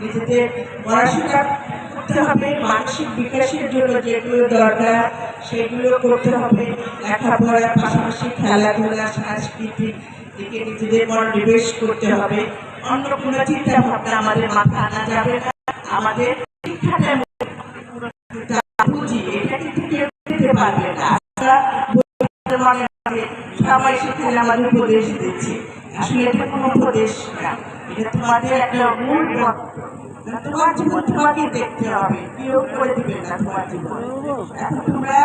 নিজেদের পড়াশোনা করতে হবে মানসিক বিকাশের জন্য যেগুলো দরকার সেগুলো করতে হবে। লেখাপড়ার পাশাপাশি খেলাধুলা, সাংস্কৃতিক দিকে নিজেদের মনোনিবেশ করতে হবে। অন্য কোনো চিন্তা ভাবনা আমাদের মাথা আনা যাবে আমাদের সবাই আমাদের উপদেশ দিচ্ছে। কোনো উপদেশ না। একটা তোমার জীবন তোমাকে দেখতে হবে। কেউ করে দিবে না তোমার জীবন। এখন তোমরা